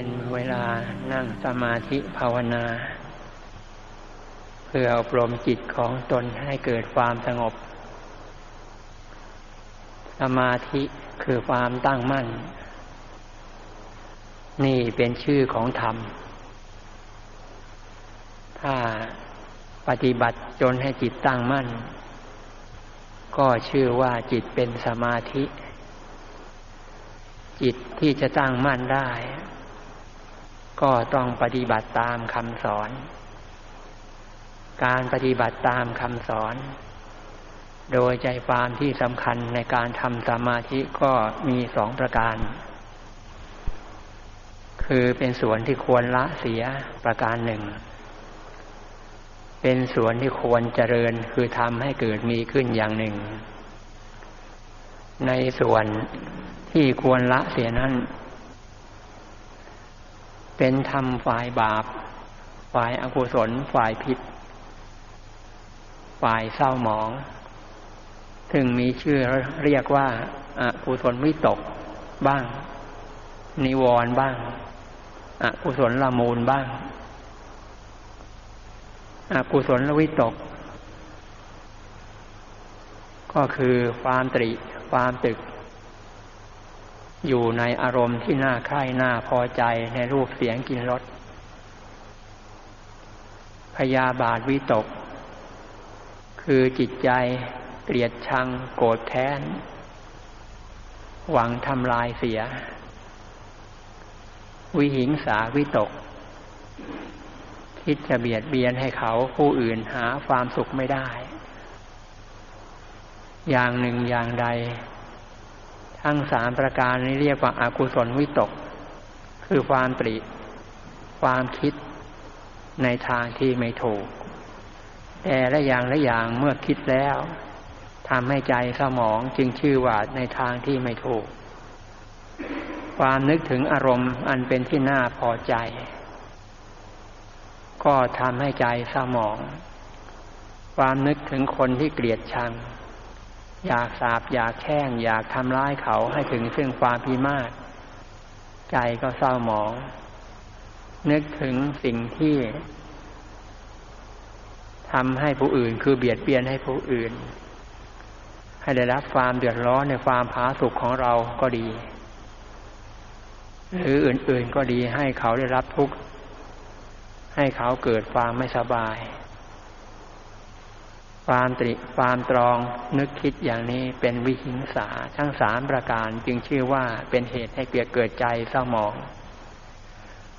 เป็นเวลานั่งสมาธิภาวนา เพื่ออบรมจิตของตนให้เกิดความสงบ สมาธิคือความตั้งมั่น นี่เป็นชื่อของธรรม ถ้าปฏิบัติจนให้จิตตั้งมั่น ก็ชื่อว่าจิตเป็นสมาธิจิตที่จะตั้งมั่นได้ ก็ต้องปฏิบัติตามคำสอน การปฏิบัติตามคำสอน โดยใจความที่สำคัญในการทำสมาธิก็มีสองประการ คือเป็นส่วนที่ควรละเสียประการหนึ่ง เป็นส่วนที่ควรเจริญคือทำให้เกิดมีขึ้นอย่างหนึ่ง ในส่วนที่ควรละเสียนั้น เป็นทำฝ่ายบาป ฝ่ายอกุศล ฝ่ายผิด ฝ่ายเศร้าหมอง ถึงมีชื่อเรียกว่าอากุศลวิตกบ้าง นิวรณ์บ้างอากุศลละมูลบ้างอกุศลวิตก ก็คือความตริ ความตึก อยู่ในอารมณ์ที่น่าใคร่น่าพอใจในรูปเสียงกินรสพยาบาทวิตก คือจิตใจเกลียดชังโกรธแค้น หวังทำลายเสีย วิหิงสาวิตก คิดจะเบียดเบียนให้เขาผู้อื่นหาความสุขไม่ได้ อย่างหนึ่งอย่างใด ทั้งสามประการนี้เรียกว่าอากุศลวิตก คือความตริ ความคิดในทางที่ไม่ถูก แต่ละอย่างละอย่างเมื่อคิดแล้วทำให้ใจสมองจึงชื่อว่าในทางที่ไม่ถูก ความนึกถึงอารมณ์อันเป็นที่น่าพอใจ ก็ทำให้ใจสมอง ความนึกถึงคนที่เกลียดชัง อยากสาบอยากแช่ง อยากทำร้ายเขาให้ถึงซึ่งความพิมาศใจก็เศร้าหมอง นึกถึงสิ่งที่ทำให้ผู้อื่น คือเบียดเบียนให้ผู้อื่น ให้ได้รับความเดือดร้อนในความผาสุกของเราก็ดี หรืออื่นๆก็ดีให้เขาได้รับทุกข์ให้เขาเกิดความไม่สบาย ความตริความตรองนึกคิดอย่างนี้เป็นวิหิงสาทั้งสามประการจึงชื่อว่าเป็นเหตุให้เปียกเกิดใจเศร้าหมอง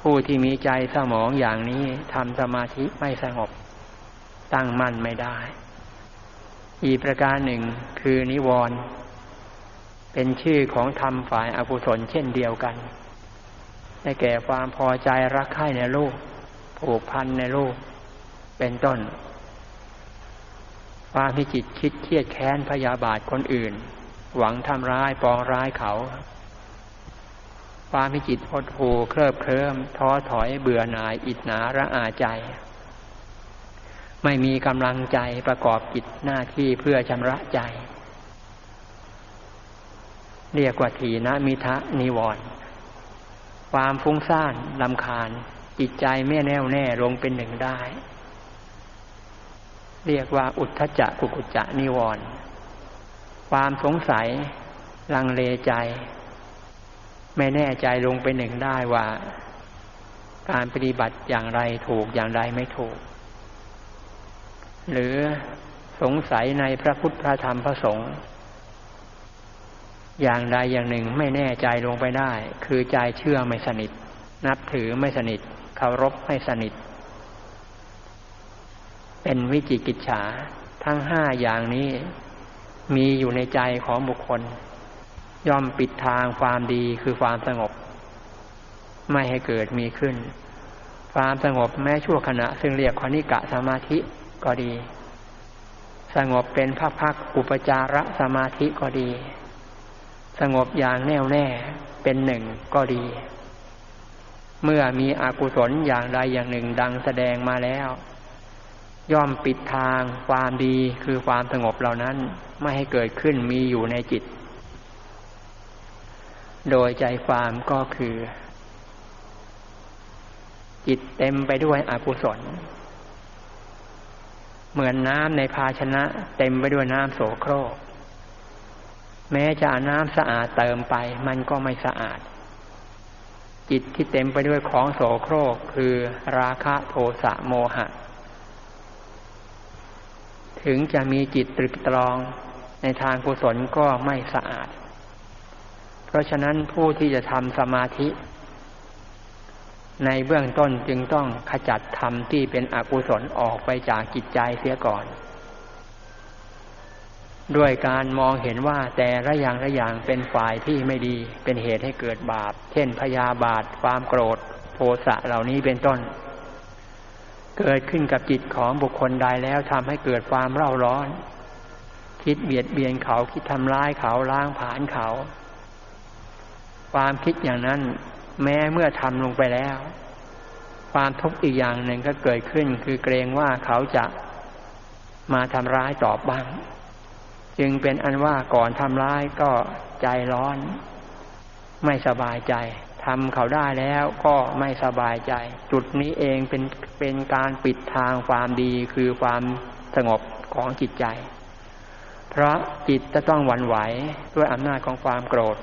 ผู้ที่มีใจเศร้าหมองอย่างนี้ทำสมาธิไม่สงบ ตั้งมั่นไม่ได้ อีกประการหนึ่งคือนิวรณ์เป็นชื่อของธรรมฝ่ายอากุศลเช่นเดียวกันได้แก่ความพอใจรักใคร่ในโลกผูกพันในรูปเป็นต้น ความที่จิตคิดเครียดแค้นพยาบาทคนอื่น หวังทำร้ายปองร้ายเขา ความที่จิตหดหูเคลิบเคลิ้มท้อถอยเบื่อหน่ายอิจนาระอาใจ ไม่มีกำลังใจประกอบกิจหน้าที่เพื่อชำระใจ เรียกว่าทีนะมิทะนิวรณ์ความฟุ้งซ่านลำคาญจิตใจไม่แน่วแน่ลงเป็นหนึ่งได้ เรียกว่าอุทธจักกุกุจะนิวรณ์ความสงสัย ลังเลใจ ไม่แน่ใจลงเป็นหนึ่งได้ว่า การปฏิบัติอย่างไรถูกอย่างไรไม่ถูก หรือสงสัยในพระพุทธพระธรรมพระสงฆ์อย่างใดอย่างหนึ่งไม่แน่ใจลงไปได้ คือใจเชื่อไม่สนิท นับถือไม่สนิทเคารพให้สนิท เป็นวิจิกิจฉา ทั้งห้าอย่างนี้ มีอยู่ในใจของบุคคล ย่อมปิดทางความดีคือความสงบ ไม่ให้เกิดมีขึ้น ความสงบแม้ชั่วขณะ ซึ่งเรียกคณิกะสมาธิก็ดี สงบเป็นพักๆอุปจาระสมาธิก็ดี สงบอย่างแน่วแน่เป็นหนึ่งก็ดี เมื่อมีอกุศลอย่างใดอย่างหนึ่งดังแสดงมาแล้ว ย่อมปิดทางความดีคือความสงบเหล่านั้นไม่ให้เกิดขึ้นมีอยู่ในจิต โดยใจความก็คือ จิตเต็มไปด้วยอกุศล เหมือนน้ำในภาชนะเต็มไปด้วยน้ำโสโครก แม้จะน้ำสะอาดเติมไปมันก็ไม่สะอาด จิตที่เต็มไปด้วยของโสโครกคือราคะโทสะโมหะ ถึงจะมีจิตตรึกตรองในทางกุศลก็ไม่สะอาด เพราะฉะนั้นผู้ที่จะทำสมาธิ ในเบื้องต้นจึงต้องขจัดธรรมที่เป็นอกุศลออกไปจากจิตใจเสียก่อน ด้วยการมองเห็นว่าแต่ละอย่างละอย่างเป็นฝ่ายที่ไม่ดีเป็นเหตุให้เกิดบาป เช่นพยาบาทความโกรธ โทสะเหล่านี้เป็นต้น เกิดขึ้นกับจิตของบุคคลใดแล้วทำให้เกิดความเร่าร้อน คิดเบียดเบียนเขาคิดทำร้ายเขาล้างผลาญเขา ความคิดอย่างนั้น แม้เมื่อทำลงไปแล้ว ความทุกข์อีกอย่างหนึ่งก็เกิดขึ้น คือเกรงว่าเขาจะมาทำร้ายตอบบ้าง จึงเป็นอันว่าก่อนทำร้ายก็ใจร้อน ไม่สบายใจ ทำเขาได้แล้วก็ไม่สบายใจ จุดนี้เองเป็นเป็นการปิดทางความดีคือความสงบของจิตใจ เพราะจิตจะต้องหวั่นไหวด้วยอำนาจของความโกรธ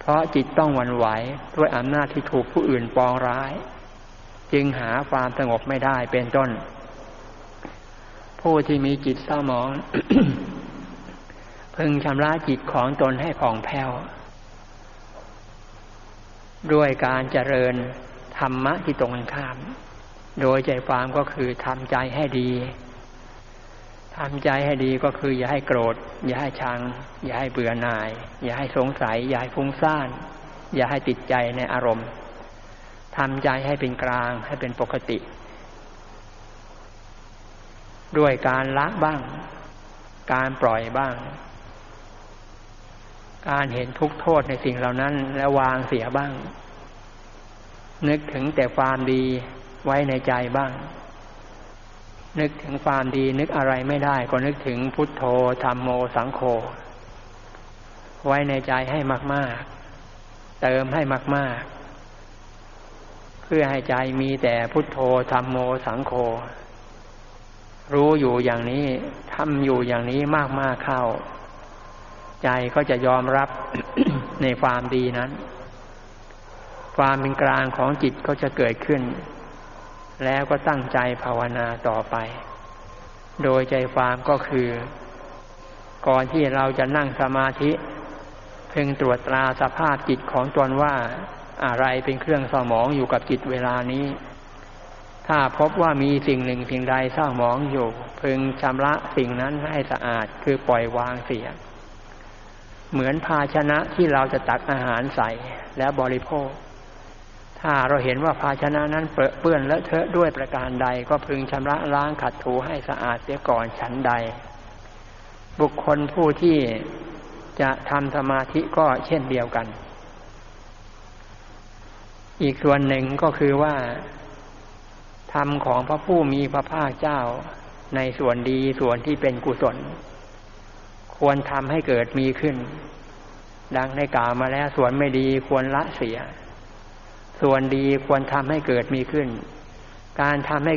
เพราะจิตต้องหวั่นไหวด้วยอำนาจที่ถูกผู้อื่นปองร้าย จึงหาความสงบไม่ได้เป็นต้น ผู้ที่มีจิตเศร้าหมอง พึงชำระจิตของตนให้ผ่องแผ้ว ด้วยการเจริญธรรมะที่ตรงกันข้าม โดยใจความก็คือทำใจให้ดีทำใจให้ดีก็คือ อย่าให้โกรธ อย่าให้ชัง อย่าให้เบื่อหน่าย อย่าให้สงสัย อย่าให้ฟุ้งซ่าน อย่าให้ติดใจในอารมณ์ทำใจให้เป็นกลางให้เป็นปกติ ด้วยการละบ้าง การปล่อยบ้าง การเห็นทุกโทษในสิ่งเหล่านั้น แล้ววางเสียบ้าง นึกถึงแต่ความดีไว้ในใจบ้าง นึกถึงความดีนึกอะไรไม่ได้ ก็นึกถึงพุทโธธรรมโมสังโฆไว้ในใจให้มาก ๆ เติมให้มาก ๆ เพื่อให้ใจมีแต่พุทโธธรรมโมสังโฆรู้อยู่อย่างนี้ทำอยู่อย่างนี้มาก ๆ เข้า ใจก็จะยอมรับในความดีนั้น ความเป็นกลางของจิตก็จะเกิดขึ้น แล้วก็ตั้งใจภาวนาต่อไป โดยใจความก็คือ ก่อนที่เราจะนั่งสมาธิเพ่งตรวจตราสภาพจิตของตนว่าอะไรเป็นเครื่องสมองอยู่กับจิตเวลานี้ ถ้าพบว่ามีสิ่งหนึ่งสิ่งใดเศร้าหมองอยู่ พึงชำระสิ่งนั้นให้สะอาดคือปล่อยวางเสีย เหมือนภาชนะที่เราจะตักอาหารใส่แล้วบริโภค ถ้าเราเห็นว่าภาชนะนั้นเปื้อนเลอะเทอะด้วยประการใดก็พึงชำระล้างขัดถูให้สะอาดเสียก่อนฉันใด บุคคลผู้ที่จะทำสมาธิก็เช่นเดียวกัน อีกส่วนหนึ่งก็คือว่าธรรมของพระผู้มีพระภาคเจ้าในส่วนดีส่วนที่เป็นกุศล ควรทำให้เกิดมีขึ้น ดังในกล่าวมาแล้ว ส่วนไม่ดีควรละเสีย ส่วนดีควรทำให้เกิดมีขึ้น การทำให้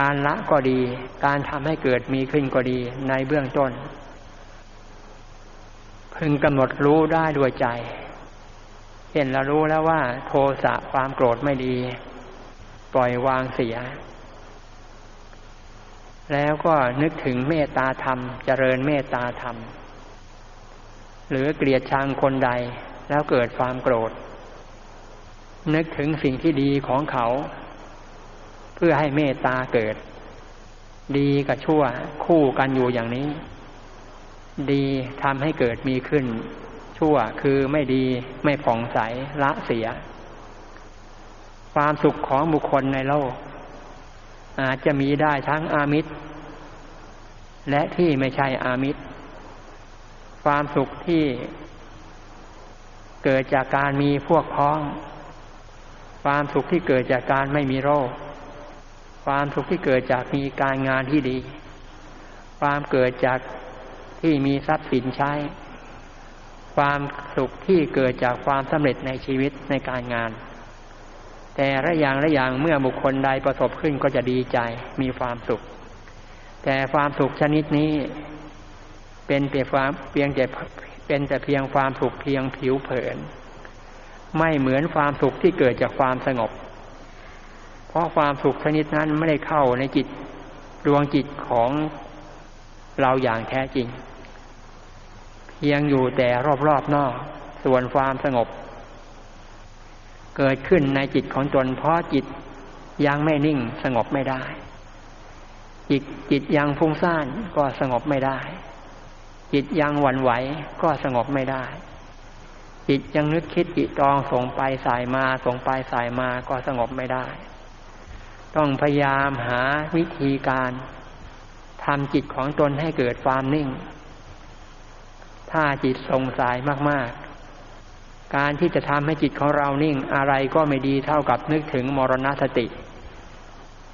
การละก็ดี การทำให้เกิดมีขึ้นก็ดีในเบื้องต้น พึงกำหนดรู้ได้ด้วยใจเห็นเรารู้แล้วว่า โทสะความโกรธไม่ดี ปล่อยวางเสีย แล้วก็นึกถึงเมตตาธรรม เจริญเมตตาธรรม หรือเกลียดชังคนใดแล้วเกิดความโกรธ นึกถึงสิ่งที่ดีของเขา เพื่อให้เมตตาเกิด ดีกับชั่วคู่กันอยู่อย่างนี้ ดีทำให้เกิดมีขึ้น ชั่วคือไม่ดีไม่ผ่องใสละเสีย ความสุขของบุคคลในโลก อาจจะมีได้ทั้งอามิตร และที่ไม่ใช่อามิตร ความสุขที่เกิดจากการมีพวกพ้อง ความสุขที่เกิดจากการไม่มีโรค ความสุขที่เกิดจากมีการงานที่ดี ความเกิดจากที่มีทรัพย์สินใช้ ความสุขที่เกิดจากความสำเร็จในชีวิตในการงานแแต่ละอย่างละอย่างเมื่อบุคคลใดประสบขึ้นก็จะดีใจมีความสุข แต่ความสุขชนิดนี้ เป็นแต่ความเพียงแต่เป็นแต่เพียงความสุขเพียงผิวเผิน ไม่เหมือนความสุขที่เกิดจากความสงบ เพราะความสุขชนิดนั้นไม่ได้เข้าในจิตดวงจิตของเราอย่างแท้จริง เพียงอยู่แต่รอบๆนอก ส่วนความสงบ เกิดขึ้นในจิตของตนเพราะจิตยังไม่นิ่งสงบไม่ได้จิตจิตยังฟุ้งซ่านก็สงบไม่ได้ จิตยังหวั่นไหวก็สงบไม่ได้ จิตยังนึกคิดจิตตองส่งไปสายมาส่งไปสายมาก็สงบไม่ได้ ต้องพยายามหาวิธีการทำจิตของตนให้เกิดความนิ่ง ถ้าจิตทรงสายมากๆ การที่จะทำให้จิตของเรานิ่งอะไรก็ไม่ดีเท่ากับนึกถึงมรณสติ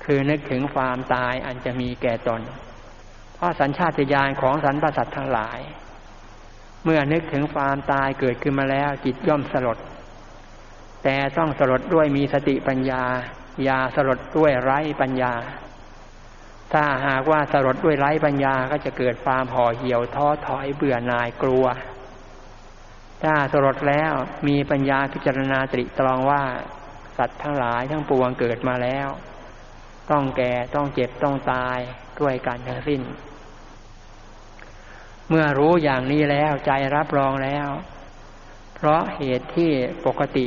คือนึกถึงความตายอันจะมีแก่ตน เพราะสัญชาตญาณของสรรพสัตว์ทั้งหลาย เมื่อนึกถึงความตายเกิดขึ้นมาแล้วจิตย่อมสลด แต่ต้องสลดด้วยมีสติปัญญาอย่าสลดด้วยไร้ปัญญา ถ้าหากว่าสลดด้วยไร้ปัญญาก็จะเกิดความห่อเหี่ยวท้อถอยเบื่อหน่ายกลัว ถ้าสลดแล้วมีปัญญาพิจารณาตริตรองว่าสัตว์ทั้งหลายทั้งปวงเกิดมาแล้ว ต้องแก่ต้องเจ็บต้องตายด้วยกันทั้งสิ้น เมื่อรู้อย่างนี้แล้วใจรับรองแล้ว เพราะเหตุที่ปกติ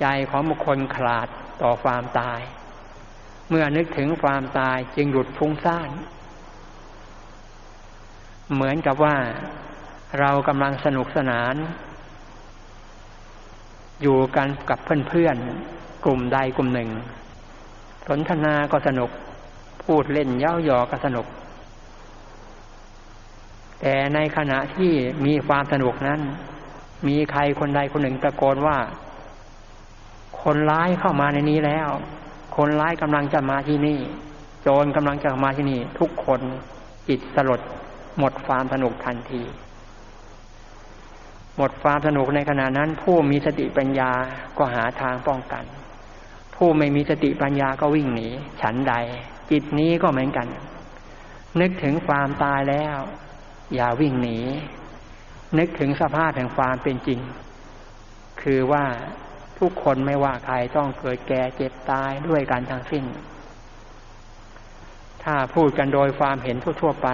ใจของบุคคลขาดต่อความตาย เมื่อนึกถึงความตายจึงหลุดฟุ้งซ่าน เหมือนกับว่าเรากำลังสนุกสนาน อยู่กันกับเพื่อนๆกลุ่มใดกลุ่มหนึ่ง สนทนาก็สนุก พูดเล่นเย้าหยอกก็สนุก แต่ในขณะที่มีความสนุกนั้น มีใครคนใดคนหนึ่งตะโกนว่า คนร้ายเข้ามาในนี้แล้ว คนร้ายกำลังจะมาที่นี่ โจรกำลังจะมาที่นี่ ทุกคนจิตสลด หมดความสนุกทันที หมดความสนุกในขณะนั้น ผู้มีสติปัญญาก็หาทางป้องกัน ผู้ไม่มีสติปัญญาก็วิ่งหนี ฉันใด จิตนี้ก็เหมือนกัน นึกถึงความตายแล้ว อย่าวิ่งหนี นึกถึงสภาพแห่งความเป็นจริง คือว่าทุกคนไม่ว่าใครต้องเกิดแก่เจ็บตายด้วยกันทั้งสิ้น ถ้าพูดกันโดยความเห็นทั่วๆไป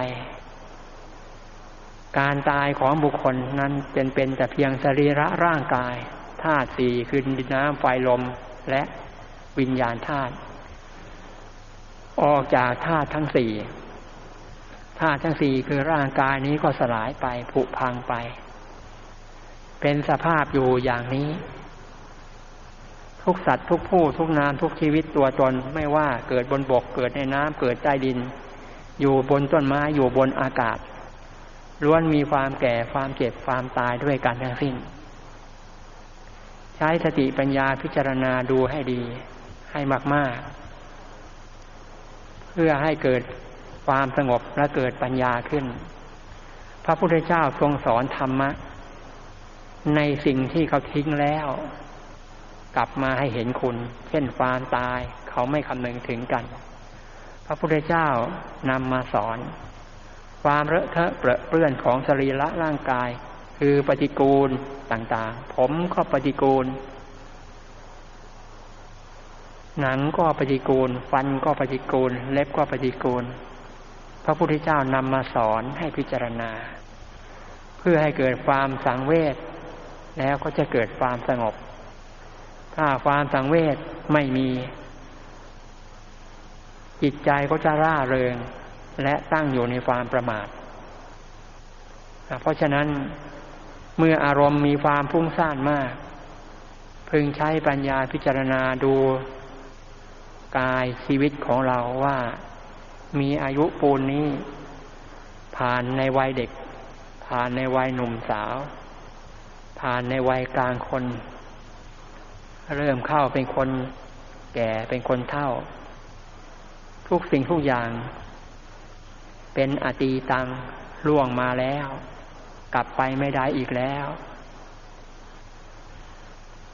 การตายของบุคคลนั้นเป็นเป็นแต่เพียงสรีระร่างกายธาตุสี่คือดินน้ำไฟลมและ วิญญาณธาตุออกจากธาตุทั้งสี่ธาตุทั้งสี่คือร่างกายนี้ก็สลายไปผุพังไป เป็นสภาพอยู่อย่างนี้ ทุกสัตว์ทุกผู้ทุกนามทุกชีวิตตัวตนไม่ว่าเกิดบนบกเกิดในน้ำเกิดใต้ดิน อยู่บนต้นไม้อยู่บนอากาศล้วนมีความแก่ความเจ็บความตายด้วยกันทั้งสิ้น ใช้สติปัญญาพิจารณาดูให้ดี ให้มาก ๆ เพื่อให้เกิดความสงบและเกิดปัญญาขึ้น พระพุทธเจ้าทรงสอนธรรมะ ในสิ่งที่เขาทิ้งแล้ว กลับมาให้เห็นคุณ เช่นความตายเขาไม่คำนึงถึงกัน พระพุทธเจ้านำมาสอน ความเลอะเทอะเปรอะเปื้อนของสรีระร่างกาย คือปฏิกูลต่างๆ ผมก็ปฏิกูล หนังก็ปฏิกูล ฟันก็ปฏิกูล เล็บก็ปฏิกูล พระพุทธเจ้านำมาสอนให้พิจารณา เพื่อให้เกิดความสังเวชแล้วก็จะเกิดความสงบ ถ้าความสังเวชไม่มี จิตใจก็จะร่าเริง และตั้งอยู่ในความประมาท เพราะฉะนั้นเมื่ออารมณ์มีความพุ่งซ่านมาก พึงใช้ปัญญาพิจารณาดู กายชีวิตของเราว่ามีอายุปูนนี้ ผ่านในวัยเด็ก ผ่านในวัยหนุ่มสาว ผ่านในวัยกลางคน เริ่มเข้าเป็นคนแก่เป็นคนเท่า ทุกสิ่งทุกอย่าง เป็นอตีตังล่วงมาแล้ว กลับไปไม่ได้อีกแล้ว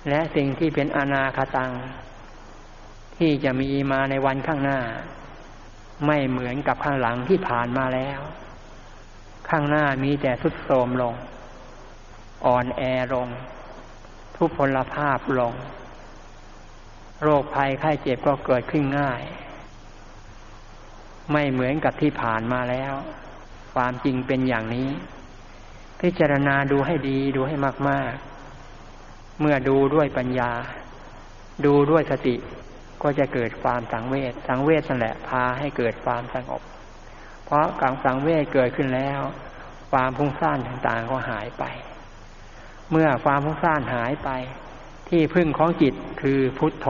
และสิ่งที่เป็นอนาคตัง ที่จะมีมาในวันข้างหน้า ไม่เหมือนกับข้างหลังที่ผ่านมาแล้ว ข้างหน้ามีแต่ทุดโทรมลง อ่อนแอลง ทุพพลภาพลง โรคภัยไข้เจ็บก็เกิดขึ้นง่าย ไม่เหมือนกับที่ผ่านมาแล้ว ความจริงเป็นอย่างนี้ พิจารณาดูให้ดีดูให้มาก ๆ เมื่อดูด้วยปัญญา ดูด้วยสติ ก็จะเกิดความสังเวชสังเวชนั่นแหละพาให้เกิดความสงบ เพราะการสังเวชเกิดขึ้นแล้ว ความพุ่งซ่านต่างๆก็หายไป เมื่อความพุ่งซ่านหายไป ที่พึ่งของจิตคือพุทโธ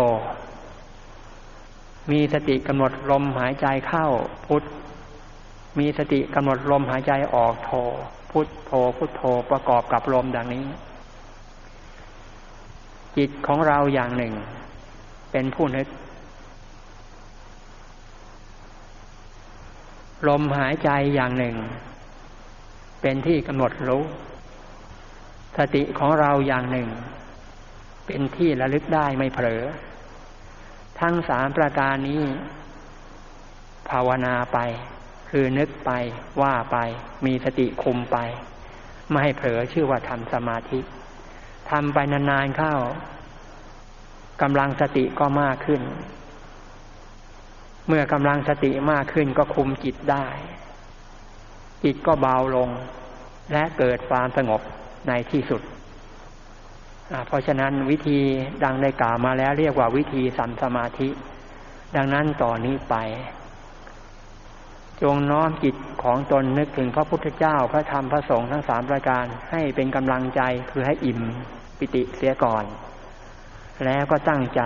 มีสติกำหนดลมหายใจเข้าพุทมีสติกำหนดลมหายใจออกโธพุทโธพุทโธประกอบกับลมดังนี้ จิตของเราอย่างหนึ่ง เป็นผู้นึก ลมหายใจอย่างหนึ่ง เป็นที่กำหนดรู้ สติของเราอย่างหนึ่ง เป็นที่ระลึกได้ไม่เผลอ ทั้งสามประการนี้ ภาวนาไป คือนึกไปว่าไป มีสติคุมไป ไม่ให้เผลอชื่อว่าทำสมาธิทำไปนานๆเข้า กำลังสติก็มากขึ้น เมื่อกำลังสติมากขึ้นก็คุมจิตได้ จิตก็เบาลง และเกิดความสงบในที่สุด เพราะฉะนั้นวิธีดังได้กล่าวมาแล้วเรียกว่าวิธีสัมสมาธิ ดังนั้นต่อนนี้ไป จงน้อมจิตของตนนึกถึงพระพุทธเจ้าพระธรรมพระสงฆ์ทั้งสามประการให้เป็นกำลังใจคือให้อิ่มปิติเสียก่อน แล้วก็ตั้งใจ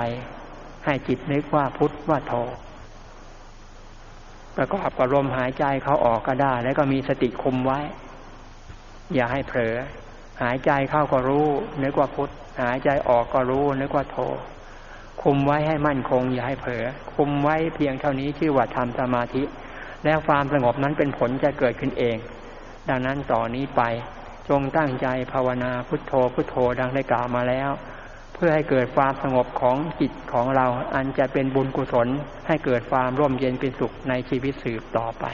ให้จิตนึกว่าพุทธว่าโทประกอบกับลมหายใจเขาออกก็ได้ แล้วก็มีสติคุมไว้ อย่าให้เผลอ หายใจเข้าก็รู้ นึกว่าพุทธหายใจออกก็รู้นึกว่าโทคุมไว้ให้มั่นคง อย่าให้เผลอ คุมไว้เพียงเท่านี้ชื่อว่าทำสมาธิ แล้วความสงบนั้นเป็นผลจะเกิดขึ้นเอง ดังนั้นต่อนนี้ไป จงตั้งใจภาวนาพุทโธพุทโธดังได้กล่าวมาแล้ว พื่อให้เกิดความสงบของจิตของเรา อันจะเป็นบุญกุศลให้เกิดความร่มเย็นเป็นสุขในชีวิตสืบต่อไป